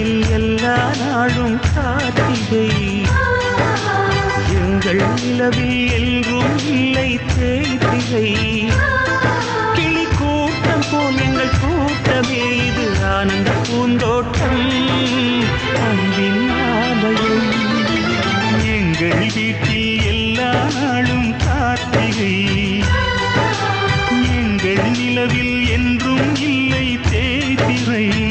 வீட்டில் எல்லா நாளும் கார்த்திகை. எங்கள் நிலவில் எல்லும் இல்லை தேய்திகை. கிளி கூட்டம் போல் எங்கள் கூட்டமே இது ஆனந்த பூந்தோட்டம். அன்பின் ஆலயம். எங்கள் வீட்டில் எல்லா நாளும் கார்த்திகை. நிலவில் என்றும் இல்லை தேய்திரை.